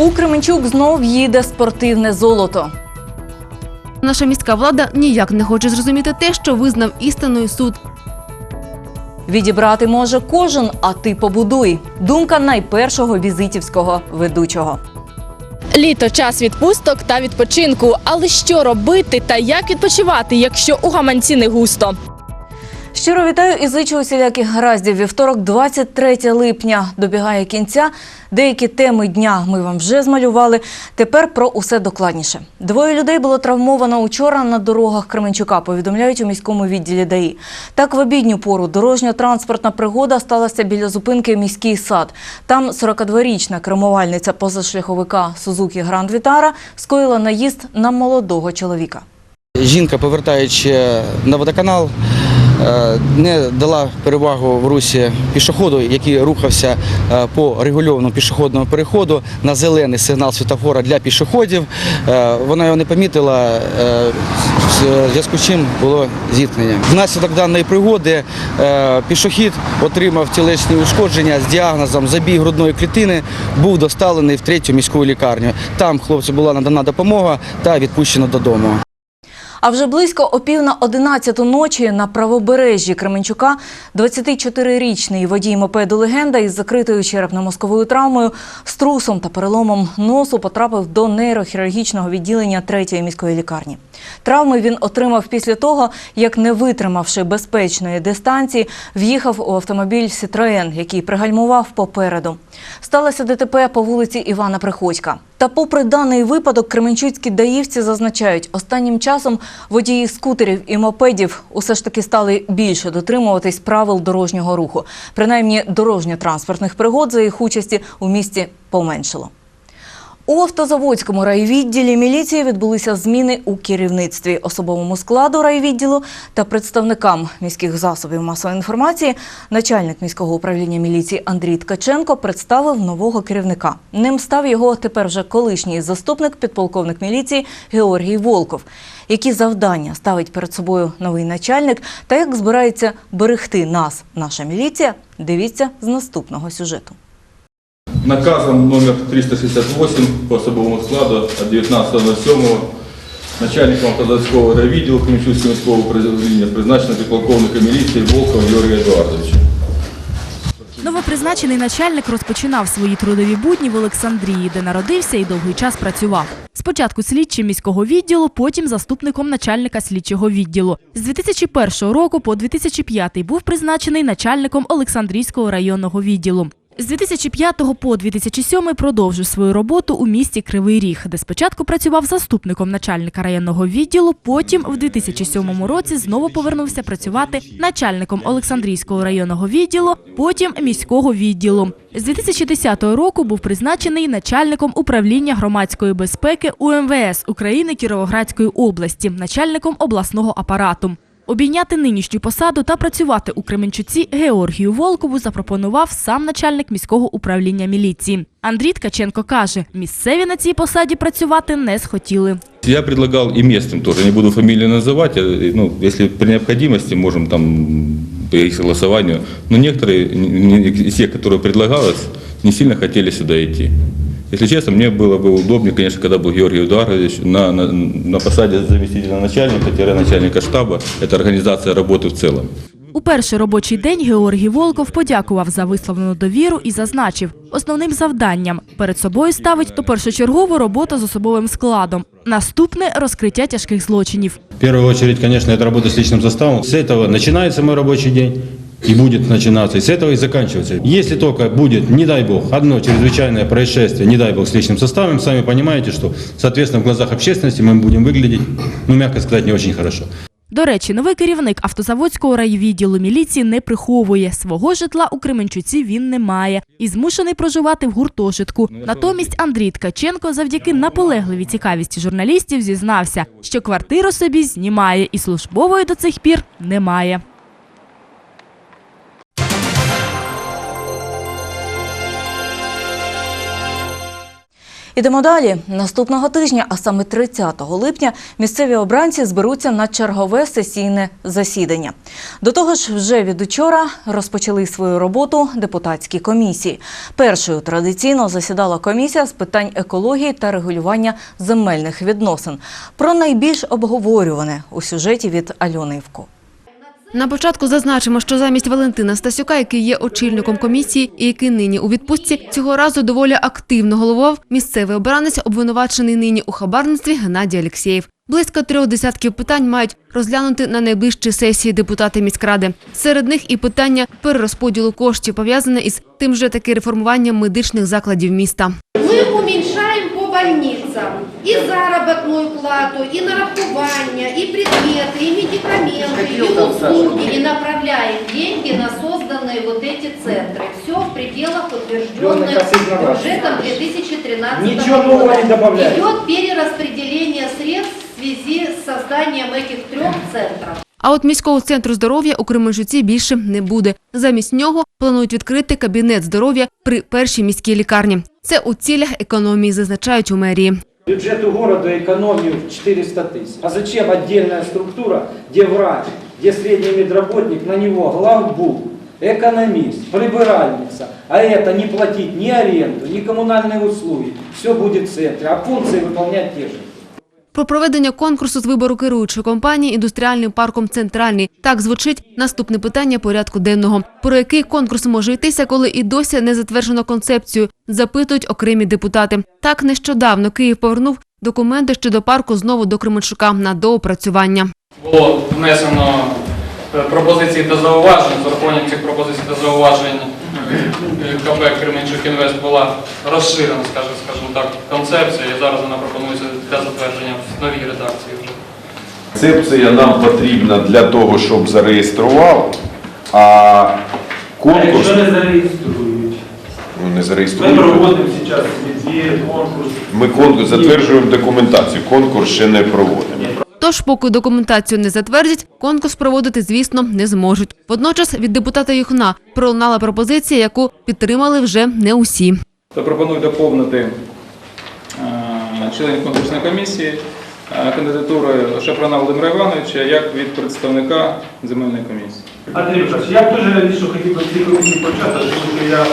У Кременчук знов їде спортивне золото. Наша міська влада ніяк не хоче зрозуміти те, що визнав істиною суд. Відібрати може кожен, а ти побудуй. Думка найпершого візитівського ведучого. Літо час відпусток та відпочинку. Але що робити та як відпочивати, якщо у гаманці не густо? Щиро вітаю і зичу усіляких гараздів. Вівторок, 23 липня, добігає кінця. Деякі теми дня ми вам вже змалювали. Тепер про усе докладніше. Двоє людей було травмовано учора на дорогах Кременчука. Повідомляють у міському відділі ДАІ. Так, в обідню пору дорожньо-транспортна пригода сталася біля зупинки міський сад. Там 42-річна кермувальниця позашляховика Сузукі Гранд Вітара скоїла наїзд на молодого чоловіка. Жінка, повертаючи на водоканал, е, не дала перевагу в русі пішоходу, який рухався е, по регульованому пішохідному переходу на зелений сигнал світофора для пішоходів. Е, Вона його не помітила, в зв'язку з чим було зіткнення. Внаслідок даної пригоди пішохід отримав тілесні ушкодження з діагнозом забій грудної клітини, був доставлений в третю міську лікарню. Там хлопцю була надана допомога та відпущено додому. А вже близько о пів на 11 ночі на правобережжі Кременчука 24-річний водій мопеду легенда із закритою черепно-мозковою травмою, струсом та переломом носу потрапив до нейрохірургічного відділення третьої міської лікарні. Травми він отримав після того, як не витримавши безпечної дистанції, в'їхав у автомобіль Сітроен, який пригальмував попереду. Сталося ДТП по вулиці Івана Приходька. Та попри даний випадок, кременчуцькі даївці зазначають, останнім часом водії скутерів і мопедів усе ж таки стали більше дотримуватись правил дорожнього руху. Принаймні, дорожньо-транспортних пригод за їх участі у місті поменшало. У автозаводському райвідділі міліції відбулися зміни у керівництві, особовому складу райвідділу та представникам міських засобів масової інформації. Начальник міського управління міліції Андрій Ткаченко представив нового керівника. Ним став його тепер вже колишній заступник, підполковник міліції Георгій Волков. Які завдання ставить перед собою новий начальник та як збирається берегти нас, наша міліція? Дивіться з наступного сюжету. Наказом номер 368 по особовому складу от 19.07 начальником автозаводського райвідділу Кременчуцького міського управління призначено підполковника міліції Волкова Георгія Едуардовича. Новопризначений начальник розпочинав свої трудові будні в Олександрії, де народився і довгий час працював. Спочатку слідчим міського відділу, потім заступником начальника слідчого відділу. З 2001 року по 2005 був призначений начальником Олександрійського районного відділу. З 2005 по 2007 продовжив свою роботу у місті Кривий Ріг, де спочатку працював заступником начальника районного відділу, потім в 2007 році знову повернувся працювати начальником Олександрійського районного відділу, потім міського відділу. З 2010 року був призначений начальником управління громадської безпеки УМВС України Кіровоградської області, начальником обласного апарату. Обійняти нинішню посаду та працювати у Кременчуці Георгію Волкову запропонував сам начальник міського управління міліції. Андрій Ткаченко каже, місцеві на цій посаді працювати не схотіли. Я предлагал и местным тоже, не буду фамилии называть, ну, если при необходимости можем там при их согласованию, но некоторые не- из тех, которые предлагалось, не сильно хотели сюда идти. Если честно, мне было бы удобнее, конечно, когда был Георгий Эдуардович на, на, на посаде заместителя начальника, начальника штаба, это организация работы в целом. У перший робочий день Георгій Волков подякував за висловлену довіру і зазначив, основним завданням перед собою ставить то першочергову роботу з особовим складом. Наступне розкриття тяжких злочинів. В первую очередь, конечно, это работа с личным составом. С этого начинается мой рабочий день и будет начинаться, и с этого и заканчиваться. Если только будет, не дай бог, одно чрезвычайное происшествие, не дай бог, с личным составом, сами понимаете, что, соответственно, в глазах общественности мы будем выглядеть, ну, мягко сказать, не очень хорошо. До речі, новий керівник автозаводського райвідділу міліції не приховує свого житла у Кременчуці. Він не має і змушений проживати в гуртожитку. Натомість Андрій Ткаченко, завдяки наполегливій цікавісті журналістів, зізнався, що квартиру собі знімає і службової до цих пір немає. Ідемо далі. Наступного тижня, а саме 30 липня, місцеві обранці зберуться на чергове сесійне засідання. До того ж, вже від учора розпочали свою роботу депутатські комісії. Першою традиційно засідала комісія з питань екології та регулювання земельних відносин. Про найбільш обговорюване у сюжеті від Альони Івко. На початку зазначимо, що замість Валентина Стасюка, який є очільником комісії і який нині у відпустці, цього разу доволі активно головував місцевий обранець, обвинувачений нині у хабарництві Геннадій Алєксєєв. Близько трьох десятків питань мають розглянути на найближчій сесії депутати міськради. Серед них і питання перерозподілу коштів пов'язане із тим же таки реформуванням медичних закладів міста. Мы уменьшаем по больницам и заработную плату, и нарахування, и предметы, и медикаменты, и услуги, и направляем деньги на созданные вот эти центры. Все в пределах утвержденных бюджетом 2013 Ничего нового не добавляем. Идет перераспределение средств в связи с созданием этих трех центров. А от міського центру здоров'я у Кременчуці більше не буде. Замість нього планують відкрити кабінет здоров'я при першій міській лікарні. Це у цілях економії, зазначають у мерії. Бюджету города экономию в 400 тысяч. А зачем отдельная структура, где врач, где средний медработник, на него главбух, экономист, прибиральница, а это не платить ни аренду, ни коммунальные услуги. Все будет в центре, а функции выполнять те же. Про проведення конкурсу з вибору керуючої компанії індустріальним парком Центральний. Так звучить наступне питання порядку денного. Про який конкурс може йтися, коли і досі не затверджено концепцію, запитують окремі депутати. Так нещодавно Київ повернув документи щодо парку знову до Кременчука на доопрацювання. Було внесено е, пропозиції та зауважень. З урахуванням цих пропозицій та зауважень КП Кременчук Інвест була розширена, скажімо, скажімо так, концепція, і зараз вона пропонується для затвердження в новій редакції вже. Концепція нам потрібна для того, щоб зареєстрував, а конкурс не зареєструють? ну, не Ми проводимо зараз відбір, конкурс. Ми конкурс затверджуємо документацію, конкурс ще не проводимо. Тож, поки документацію не затвердять, конкурс проводити, звісно, не зможуть. Водночас від депутата Юхна пролунала пропозиція, яку підтримали вже не усі. То пропоную доповнити е, членів конкурсної комісії е, кандидатури Шапрана Володимира Івановича як від представника земельної комісії. Андрій Михайлович, я б дуже раніше хотів би в цій комісії почати, тому що я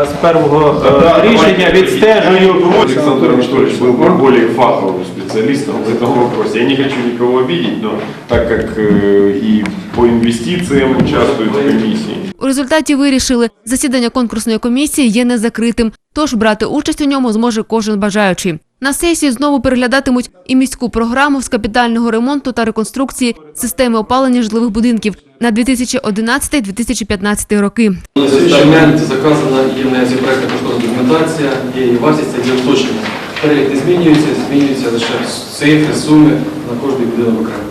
е, з першого е, рішення відстежую. Александр Анатольевич был бы более фаховым специалистом в этом вопросе. Я не хочу никого обидеть, но так как э, и по инвестициям участвует в комиссии, У результаті вирішили, засідання конкурсної комісії є незакритим, тож брати участь у ньому зможе кожен бажаючий. На сесії знову переглядатимуть і міську програму з капітального ремонту та реконструкції системи опалення житлових будинків на 2011-2015 роки. На сьогоднішній момент заказана є в неї проєктна кошторисна документація, є і вартість є уточнена. Перелік не змінюється, змінюються лише цифри, суми на кожний будинок окремо.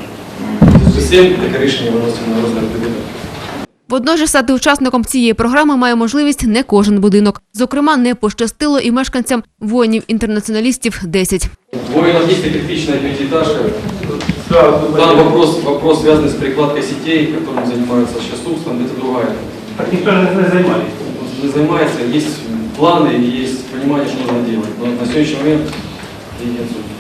Зв'язку з цим таке рішення виносимо на розгляд бюджету. Водночас стати учасником цієї програми має можливість не кожен будинок. Зокрема, не пощастило і мешканцям воїнів-інтернаціоналістів 10. Воинов есть и кирпичная пятиэтажка. Там вопрос, вопрос связанный с прикладкой сетей, которым занимается сейчас Субстан, это другая. Так ніхто ж не займається. Не занимается, есть планы, и есть понимание, что нужно делать. Но на сегодняшний момент деньги отсутствуют.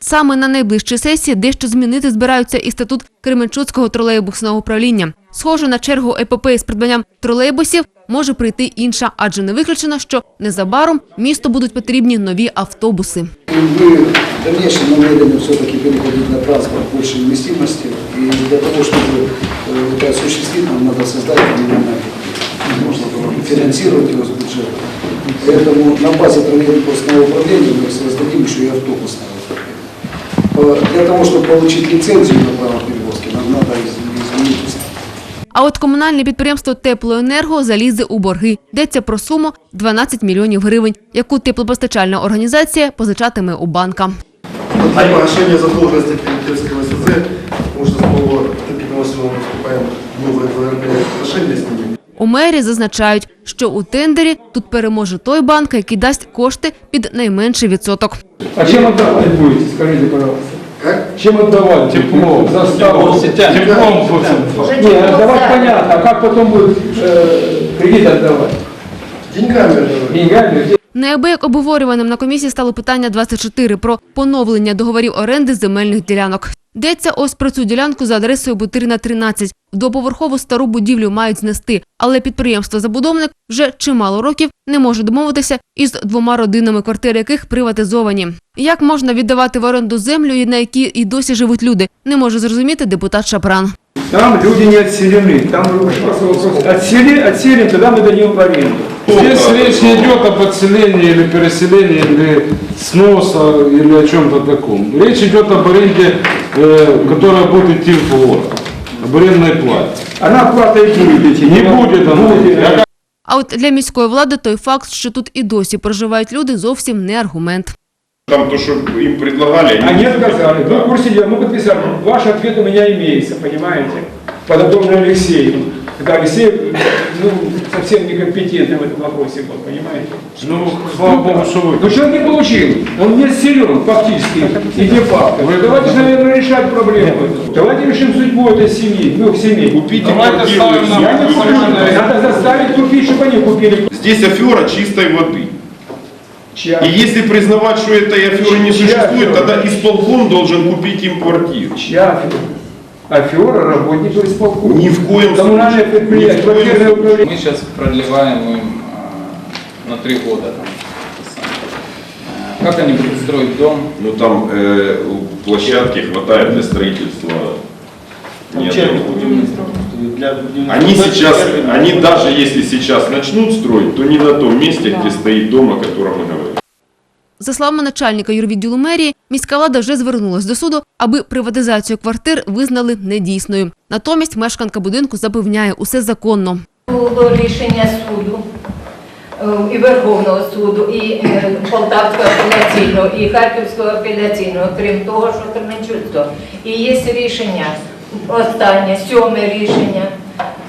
Саме на найближчій сесії дещо змінити збираються і статут Кременчуцького тролейбусного управління. Схоже, на чергу епопеї з придбанням тролейбусів може прийти інша, адже не виключено, що незабаром місту будуть потрібні нові автобуси. Мы в дальнейшем намерены все-таки переходить на транспорт большей вместимости. И для того, чтобы э, это осуществить, нам надо создать минимальное Можно было финансировать его с бюджета. Поэтому на базе троллейбусного управления мы создадим еще и автобусное управление. Э, Для того, чтобы получить лицензию на право перевозки, нам надо из- изменить устав. А от комунальне підприємство Теплоенерго залізе у борги. Йдеться про суму 12 мільйонів гривень, яку теплопостачальна організація позичатиме у банка. Для погашения задолженности перед Киевской ВСЗ, потому что снова отопительного сезона вступаем в новые договорные отношения с ними. У мері зазначають, що у тендері тут переможе той банк, який дасть кошти під найменший відсоток. А чим віддавати будете, скажіть, пожалуйста? Как? Чим віддавати? Теплом. Заставу. Теплом Не, отдавать понятно, а как потом будет э, кредит отдавать? Деньгами отдавать. Деньгами? Неабияк обговорюваним на комісії стало питання 24 про поновлення договорів оренди земельних ділянок. Йдеться ось про цю ділянку за адресою Бутирина 13. Доповерхову стару будівлю мають знести, але підприємство-забудовник вже чимало років не може домовитися із двома родинами, квартири яких приватизовані. Як можна віддавати в оренду землю, на якій і досі живуть люди, не може зрозуміти депутат Шапран. Там люди не отселены. Там просто вопрос. Отсели, отселим, тогда мы дадим в аренду. Здесь речь не идет об отселении или переселении, или сноса, или о чем-то таком. Речь идет об аренде, э, которая будет идти в город, об арендной плате. Она плата и будет идти. Не будет она. Будет. Я А от для міської влади той факт, що тут і досі проживають люди, зовсім не аргумент. Там то, что им предлагали, Они отказали. Вы в курсе дела, мы подписали. Ваш ответ у меня имеется, понимаете? Подобно Алексею. Когда Алексей ну, совсем некомпетентный в этом вопросе был, понимаете? Ну, слава богу, что вы. Но человек не получил. Он не силен фактически и де-факто. Давайте же, наверное, решать проблему. Давайте решим судьбу этой семьи, двух семей. Купите Давайте квартиру, ставим на-. Я не куплю. Надо заставить купить, чтобы они купили. Здесь афера чистой воды. Чья? И если признавать, что этой аферы не Чья существует, афера? тогда исполком должен купить им квартиру. Чья афера? Афера работников исполкома. Ни в коем Коммунальное случае. предприятие, Ни в коем квартирное случае. управление. Мы сейчас продлеваем им а, на три года. Там, А, Как они будут строить дом? Ну там э, площадки хватает для строительства. ни одного. Они сейчас, они даже если сейчас начнут строить, то не на том месте, где стоит дом, о котором мы говорим. За словами начальника юрвідділу мерії, міська влада вже звернулась до суду, аби приватизацію квартир визнали недійсною. Натомість мешканка будинку запевняє, усе законно. Було рішення суду е, і Верховного суду, і е, Полтавського апеляційного, і Харківського апеляційного, крім того, що Кременчуцького. І є рішення, останнє, сьоме рішення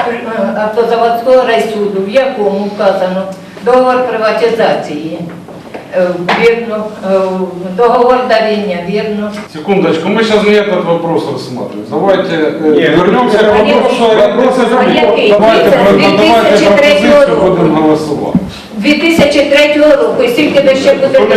е, автозаводського райсуду, в якому вказано договор приватизації. е, Вірно, е, договор даріння, вірно. Секундочку, мы сейчас не этот вопрос рассматриваем. Давайте э, Нет, вернемся к это вопросу. вопрос о А який? Давайте, Дивіться, з давайте 2003 пропозицию року. будем голосовать. 2003 року, і скільки ви ще будете одни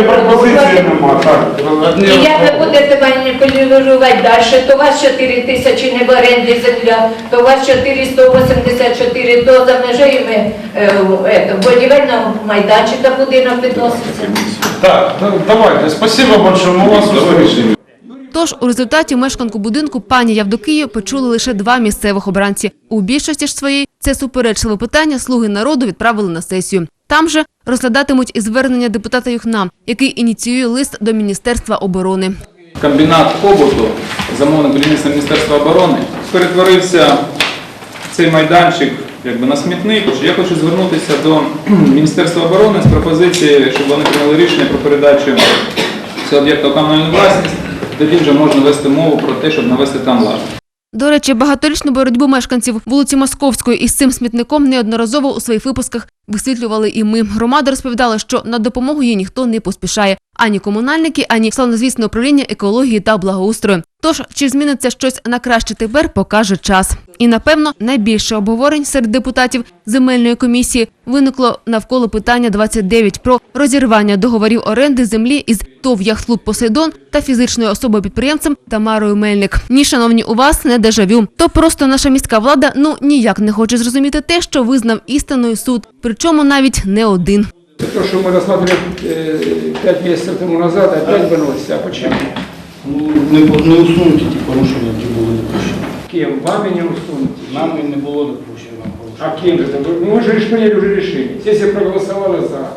І як ви будете маніпулювати далі, то у вас 4 тисячі не в оренді земля, то у вас 484 до за межею е, е, будівельного майданчика будинок відноситься. Так, давайте, спасибо большое, мы вас услышали. Тож у результаті мешканку будинку пані Явдокію почули лише два місцевих обранці. У більшості ж своїй це суперечливе питання слуги народу відправили на сесію. Там же розглядатимуть і звернення депутата Юхна, який ініціює лист до Міністерства оборони. Комбінат побуту, замовне будівництво Міністерства оборони, перетворився цей майданчик якби, на смітник. Я хочу звернутися до Міністерства оборони з пропозицією, щоб вони прийняли рішення про передачу цього об'єкта у комунальну власність. Тоді вже можна вести мову про те, щоб навести там лад. До речі, багаторічну боротьбу мешканців вулиці Московської із цим смітником неодноразово у своїх випусках висвітлювали і ми. Громада розповідала, що на допомогу їй ніхто не поспішає. Ані комунальники, ані славнозвісне управління екології та благоустрою. Тож, чи зміниться щось на краще тепер, покаже час. І напевно найбільше обговорень серед депутатів земельної комісії виникло навколо питання 29 про розірвання договорів оренди землі із ТОВ «Яхтлуб Посейдон та фізичною особою підприємцем Тамарою Мельник. Ні, шановні, у вас не дежавю. То просто наша міська влада ну ніяк не хоче зрозуміти те, що визнав істиною суд, причому навіть не один. То, что мы рассматривали э, пять месяцев тому назад, опять выносится. А почему? Ну, не, не усунути ті порушення, які були допущені. Кем? Вами не усунете. Нами не було допущено порушення. А кем же это? Вы- Ну, мы же лишь приняли уже решение. Сессия проголосовала за.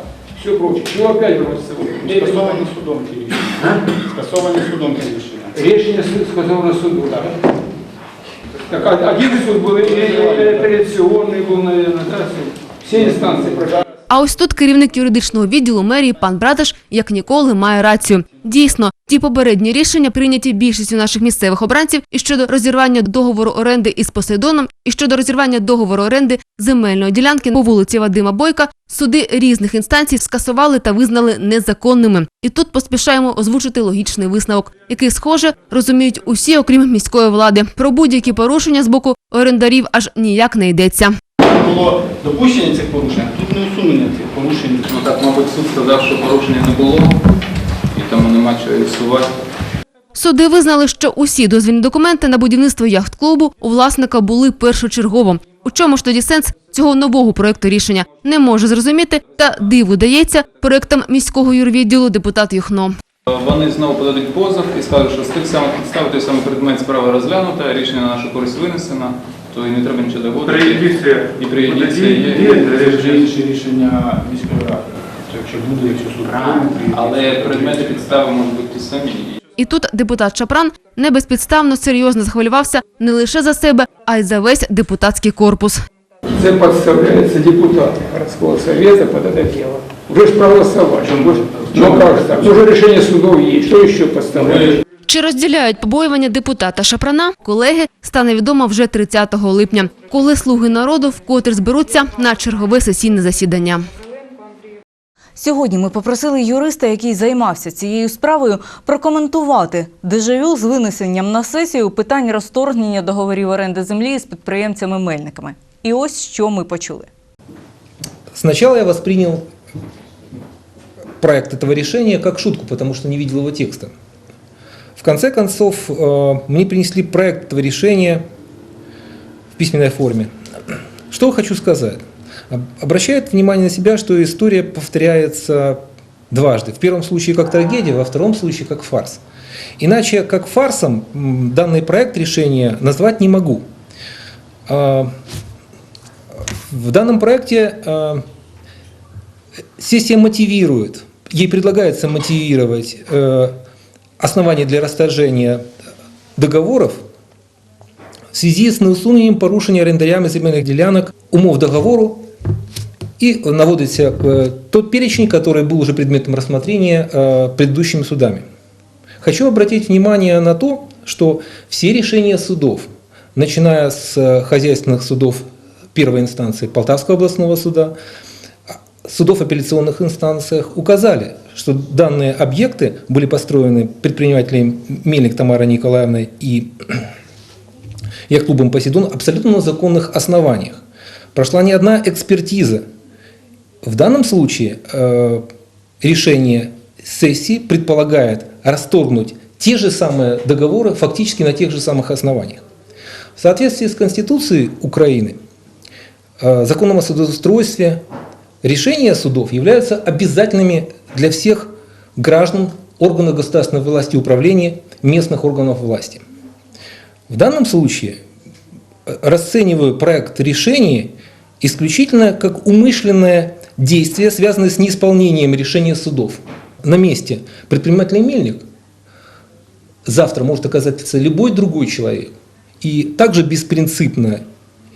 Все прочее. Чего опять выносится? Мне это Скасовані не- судом ті рішення. Скасовані судом ті рішення. Решение суд сказал на суду. Так а- один суд был, и- и апелляционный был, наверное, да, суд. Все инстанции прошли. А ось тут керівник юридичного відділу мерії пан Браташ, як ніколи, має рацію. Дійсно, ті попередні рішення прийняті більшістю наших місцевих обранців і щодо розірвання договору оренди із Посейдоном, і щодо розірвання договору оренди земельної ділянки по вулиці Вадима Бойка. Суди різних інстанцій скасували та визнали незаконними. І тут поспішаємо озвучити логічний висновок, який, схоже, розуміють усі, окрім міської влади. Про будь-які порушення з боку орендарів аж ніяк не йдеться. Там було допущення цих порушень, а тут не усунення цих порушень. Ну так, мабуть, суд сказав, що порушення не було, і тому нема чого рисувати. Суди визнали, що усі дозвільні документи на будівництво яхт-клубу у власника були першочергово. У чому ж тоді сенс цього нового проекту рішення не може зрозуміти, та диву дається проектам міського юрвідділу депутат Юхно. Вони знову подадуть позов і скажуть, що з тих самих підстав той самий предмет справи розглянуто, рішення на нашу користь винесено, то і не треба нічого доводити. І приїдіться, є, є. є інші рішення міської ради. Якщо буде, якщо суд прийме. Але предмети підстави можуть бути ті самі. І тут депутат Шапран не безпідставно серйозно захвилювався не лише за себе, а й за весь депутатський корпус. Це підставляється депутат городского совета под это дело. Вы же проголосовали. Ну как так? Уже решение судов есть. Что еще подставлять? Чи розділяють побоювання депутата Шапрана, колеги, стане відомо вже 30 липня, коли слуги народу вкотре зберуться на чергове сесійне засідання. Сьогодні ми попросили юриста, який займався цією справою, прокоментувати дежавю з винесенням на сесію питань розторгнення договорів оренди землі з підприємцями-мельниками. І ось що ми почули. Сначала я воспринял проект этого решения как шутку, потому что не видел его текста. В конце концов, э, мне принесли проект этого решения в письменной форме. Что хочу сказать? Об- Обращает внимание на себя, что история повторяется дважды. В первом случае как трагедия, во втором случае как фарс. Иначе как фарсом данный проект решения назвать не могу. А, В данном проекте э, сессия мотивирует, ей предлагается мотивировать основания для расторжения договоров в связи с неусунением порушения арендарями земельных делянок умов договору и наводится э, тот перечень, который был уже предметом рассмотрения э, предыдущими судами. Хочу обратить внимание на то, что все решения судов, начиная с э, хозяйственных судов первой инстанции Полтавского областного суда, судов апелляционных инстанциях указали, что данные объекты были построены предпринимателем Мельник Тамарой Николаевной и яхт-клубом «Посейдон» абсолютно на законных основаниях. Прошла не одна экспертиза. В данном случае э, решение сессии предполагает расторгнуть те же самые договоры фактически на тех же самых основаниях. В соответствии с Конституцией Украины, э, законом о судоустройстве, решения судов являются обязательными для всех граждан органов государственной власти управления местных органов власти. В данном случае э, расцениваю проект решения исключительно как умышленное действие, связанное с неисполнением решения судов. На месте предпринимателя Мельник завтра может оказаться любой другой человек. И также беспринципно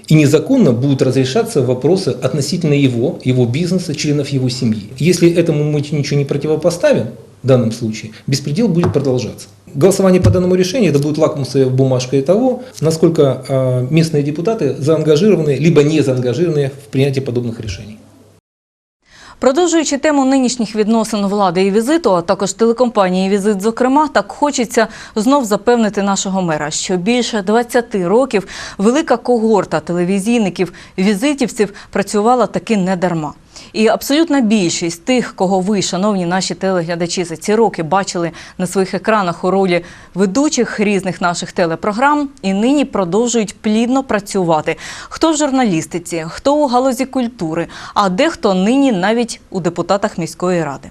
и незаконно будут разрешаться вопросы относительно его, его бизнеса, членов его семьи. Если этому мы ничего не противопоставим, в данном случае, беспредел будет продолжаться. Голосование по данному решению это будет лакмусовой бумажкой того, насколько э, местные депутаты заангажированы, либо не заангажированы в принятии подобных решений. Продовжуючи тему нинішніх відносин влади і візиту, а також телекомпанії «Візит», зокрема, так хочеться знов запевнити нашого мера, що більше 20 років велика когорта телевізійників, візитівців працювала таки не дарма. І абсолютна більшість тих, кого ви, шановні наші телеглядачі, за ці роки бачили на своїх екранах у ролі ведучих різних наших телепрограм, і нині продовжують плідно працювати. Хто в журналістиці, хто у галузі культури, а дехто нині навіть у депутатах міської ради.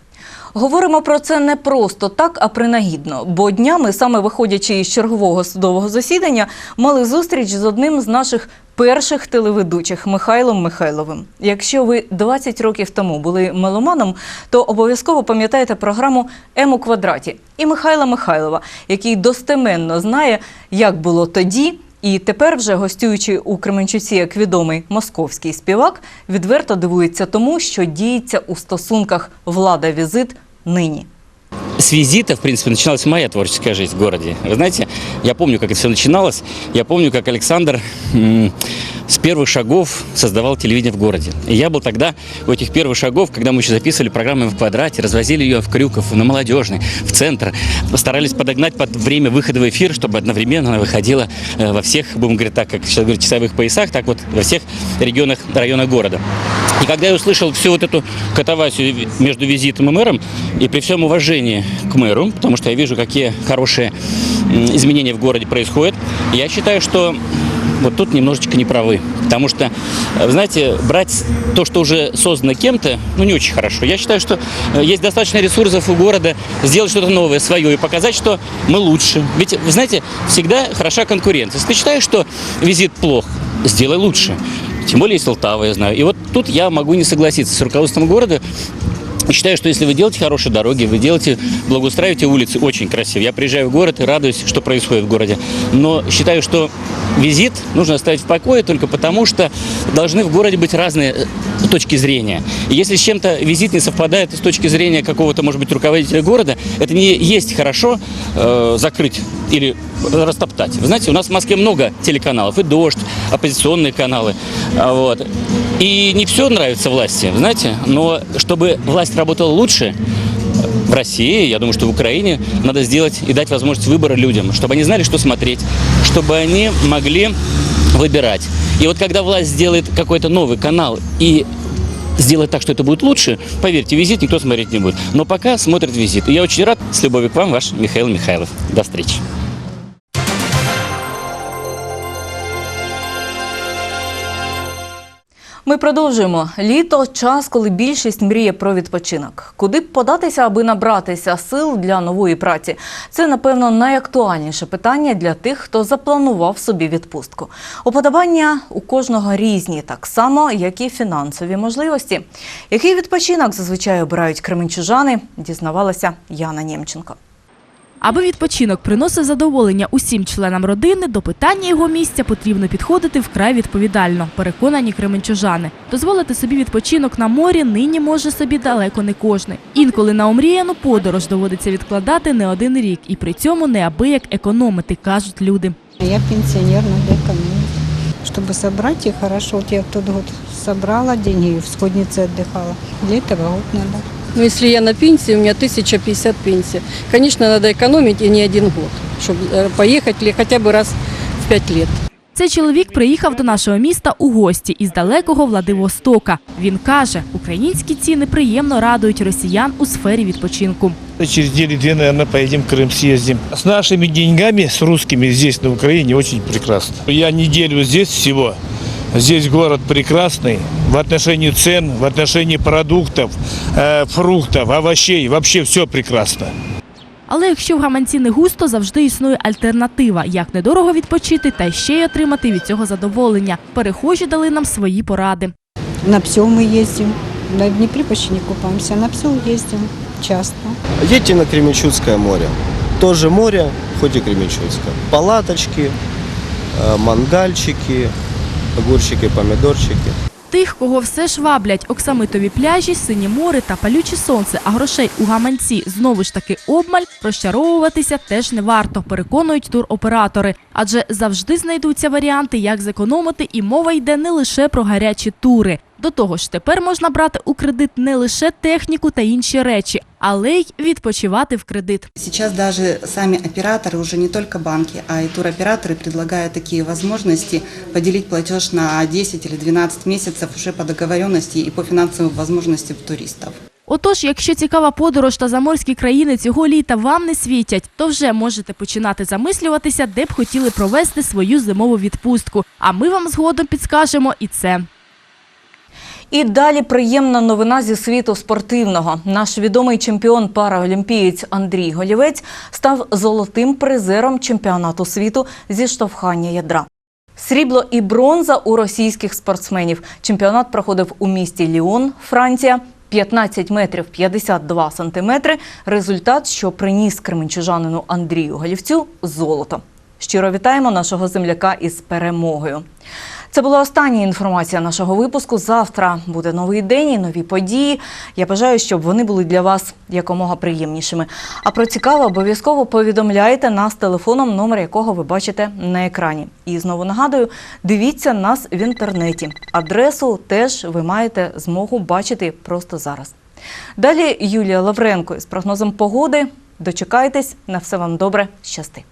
Говоримо про це не просто так, а принагідно. Бо днями, саме виходячи із чергового судового засідання, мали зустріч з одним з наших перших телеведучих Михайлом Михайловим. Якщо ви 20 років тому були меломаном, то обов'язково пам'ятаєте програму М у квадраті і Михайла Михайлова, який достеменно знає, як було тоді. І тепер, вже гостюючи у Кременчуці як відомий московський співак, відверто дивується тому, що діється у стосунках влада-візит нині. с визита, в принципе, начиналась моя творческая жизнь в городе. Вы знаете, я помню, как это все начиналось. Я помню, как Александр с первых шагов создавал телевидение в городе. И я был тогда у этих первых шагов, когда мы еще записывали программу в квадрате, развозили ее в Крюков, на Молодежный, в центр. Старались подогнать под время выхода в эфир, чтобы одновременно она выходила э, во всех, будем говорить так, как сейчас говорят, часовых поясах, так вот во всех регионах, районах города. И когда я услышал всю вот эту катавасию между визитом и мэром, и при всем уважении к мэру, потому что я вижу, какие хорошие изменения в городе происходят, я считаю, что вот тут немножечко не правы. Потому что, э, знаете, брать то, что уже создано кем-то, ну, не очень хорошо. Я считаю, что э, есть достаточно ресурсов у города сделать что-то новое, свое, и показать, что мы лучше. Ведь, вы знаете, всегда хороша конкуренция. Если ты считаешь, что визит плох, сделай лучше. Тем более из Полтава, я знаю. И вот тут я могу не согласиться с руководством города, Считаю, что если вы делаете хорошие дороги, вы делаете, благоустраиваете улицы очень красиво. Я приезжаю в город и радуюсь, что происходит в городе. Но считаю, что визит нужно оставить в покое только потому, что должны в городе быть разные э, точки зрения. И если с чем-то визит не совпадает с точки зрения какого-то, может быть, руководителя города, это не есть хорошо э, закрыть или растоптать. Вы знаете, у нас в Москве много телеканалов, и «Дождь», оппозиционные каналы. А Вот. И не все нравится власти, знаете, но чтобы власть работала лучше, в России, я думаю, что в Украине надо сделать и дать возможность выбора людям, чтобы они знали, что смотреть, чтобы они могли выбирать. И вот когда власть сделает какой-то новый канал и сделать так, что это будет лучше, поверьте, визит никто смотреть не будет. Но пока смотрит визит. И я очень рад. С любовью к вам, ваш Михаил Михайлов. До встречи. Ми продовжуємо. Літо час, коли більшість мріє про відпочинок. Куди б податися, аби набратися сил для нової праці? Це, напевно, найактуальніше питання для тих, хто запланував собі відпустку. Уподобання у кожного різні, так само, як і фінансові можливості. Який відпочинок зазвичай обирають кременчужани, дізнавалася Яна Нємченко. Аби відпочинок приносив задоволення усім членам родини, до питання його місця потрібно підходити вкрай відповідально, переконані кременчужани. Дозволити собі відпочинок на морі нині може собі далеко не кожний. Інколи на омріяну подорож доводиться відкладати не один рік, і при цьому неабияк економити, кажуть люди. Я пенсионер, надо экономить. Чтобы собрать и хорошо, вот я в тот год собрала деньги и в сходнице отдыхала. Для этого год надо. Ну, если я на пенсии, у меня 1050 пенсия. Конечно, надо экономить и не один год, чтобы поехать или хотя бы раз в пять лет. Цей чоловік приїхав до нашого міста у гості із далекого Владивостока. Він каже, українські ціни приємно радують росіян у сфері відпочинку. Через недели-две, наверное, поедем в Крым, съездим. С нашими деньгами, с русскими здесь, на Украине, очень прекрасно. Я неделю здесь всего. Здесь город прекрасный в отношении цен, в отношении продуктов, э, фруктов, овощей. Вообще все прекрасно. Але якщо в гаманці не густо, завжди існує альтернатива, як недорого відпочити та ще й отримати від цього задоволення. Перехожі дали нам свої поради. На Псел мы ездим. На Днепре почти не купаемся, на Псел ездим часто. Едьте на Кременчугское море. Тоже море, хоть и Кременчугское. Палаточки, э, мангальчики, огурчики, помідорчики. Тих, кого все ж ваблять оксамитові пляжі, сині море та палюче сонце, а грошей у гаманці знову ж таки обмаль, розчаровуватися теж не варто, переконують туроператори. Адже завжди знайдуться варіанти, як зекономити, і мова йде не лише про гарячі тури. До того ж, тепер можна брати у кредит не лише техніку та інші речі, але й відпочивати в кредит. Сейчас даже сами операторы, уже не только банки, а и туроператоры предлагают такие возможности поделить платеж на 10 или 12 месяцев уже по договоренности и по финансовым возможностям туристов. Отож, якщо цікава подорож та заморські країни цього літа вам не світять, то вже можете починати замислюватися, де б хотіли провести свою зимову відпустку. А ми вам згодом підскажемо і це. І далі приємна новина зі світу спортивного. Наш відомий чемпіон параолімпієць Андрій Голівець став золотим призером чемпіонату світу зі штовхання ядра. Срібло і бронза у російських спортсменів. Чемпіонат проходив у місті Ліон, Франція. 15 метрів 52 сантиметри. Результат, що приніс кременчужанину Андрію Голівцю золото. Щиро вітаємо нашого земляка із перемогою. Це була остання інформація нашого випуску. Завтра буде новий день і нові події. Я бажаю, щоб вони були для вас якомога приємнішими. А про цікаве обов'язково повідомляйте нас телефоном, номер якого ви бачите на екрані. І знову нагадую, дивіться нас в інтернеті. Адресу теж ви маєте змогу бачити просто зараз. Далі Юлія Лавренко з прогнозом погоди. Дочекайтесь, на все вам добре, щасти.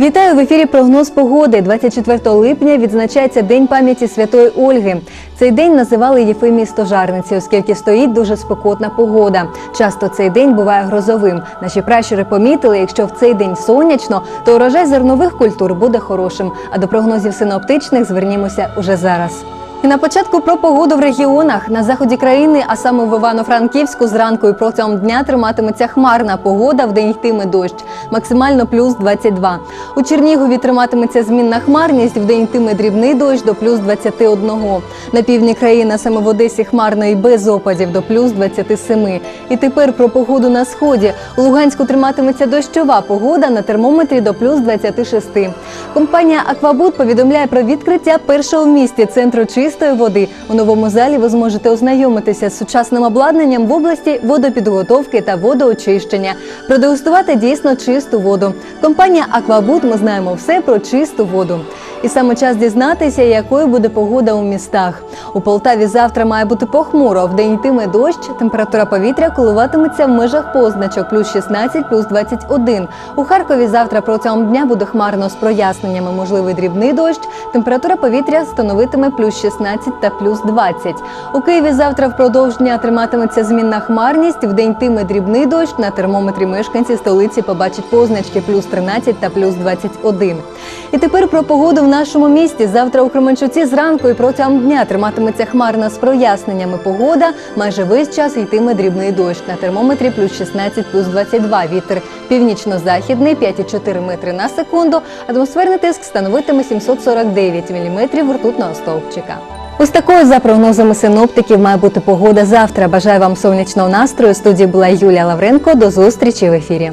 Вітаю в ефірі прогноз погоди. 24 липня відзначається День пам'яті святої Ольги. Цей день називали Єфимій Стожарниці, оскільки стоїть дуже спекотна погода. Часто цей день буває грозовим. Наші пращури помітили, якщо в цей день сонячно, то урожай зернових культур буде хорошим. А до прогнозів синоптичних звернімося уже зараз. І на початку про погоду в регіонах на заході країни, а саме в Івано-Франківську, зранку і протягом дня триматиметься хмарна погода, в день йтиме дощ, максимально плюс 22. У Чернігові триматиметься змінна хмарність, в день йтиме дрібний дощ до плюс 21. На півдні країни, саме в Одесі, хмарно і без опадів до плюс 27. І тепер про погоду на сході. У Луганську триматиметься дощова погода на термометрі до плюс 26. Компанія Аквабут повідомляє про відкриття першого в місті центру чистої води. У новому залі ви зможете ознайомитися з сучасним обладнанням в області водопідготовки та водоочищення, продегустувати дійсно чисту воду. Компанія Аквабуд Ми знаємо все про чисту воду. І саме час дізнатися, якою буде погода у містах. У Полтаві завтра має бути похмуро. Вдень йтиме дощ. Температура повітря коливатиметься в межах позначок плюс 16, плюс 21. У Харкові завтра протягом дня буде хмарно з проясненнями. Можливий дрібний дощ. Температура повітря становитиме плюс 16 та плюс 20. У Києві завтра впродовж дня триматиметься змінна хмарність. Вдень йтиме дрібний дощ. На термометрі мешканці столиці побачать позначки плюс 13 та плюс 21. І тепер про погоду в нашому місті. Завтра у Кременчуці зранку і протягом дня триматиметься хмарна з проясненнями погода. Майже весь час йтиме дрібний дощ. На термометрі плюс 16, плюс 22. Вітер північно-західний 5,4 метри на секунду. Атмосферний тиск становитиме 749 міліметрів ртутного стовпчика. Ось такою за прогнозами синоптиків має бути погода завтра. Бажаю вам сонячного настрою. Студії була Юлія Лавренко. До зустрічі в ефірі.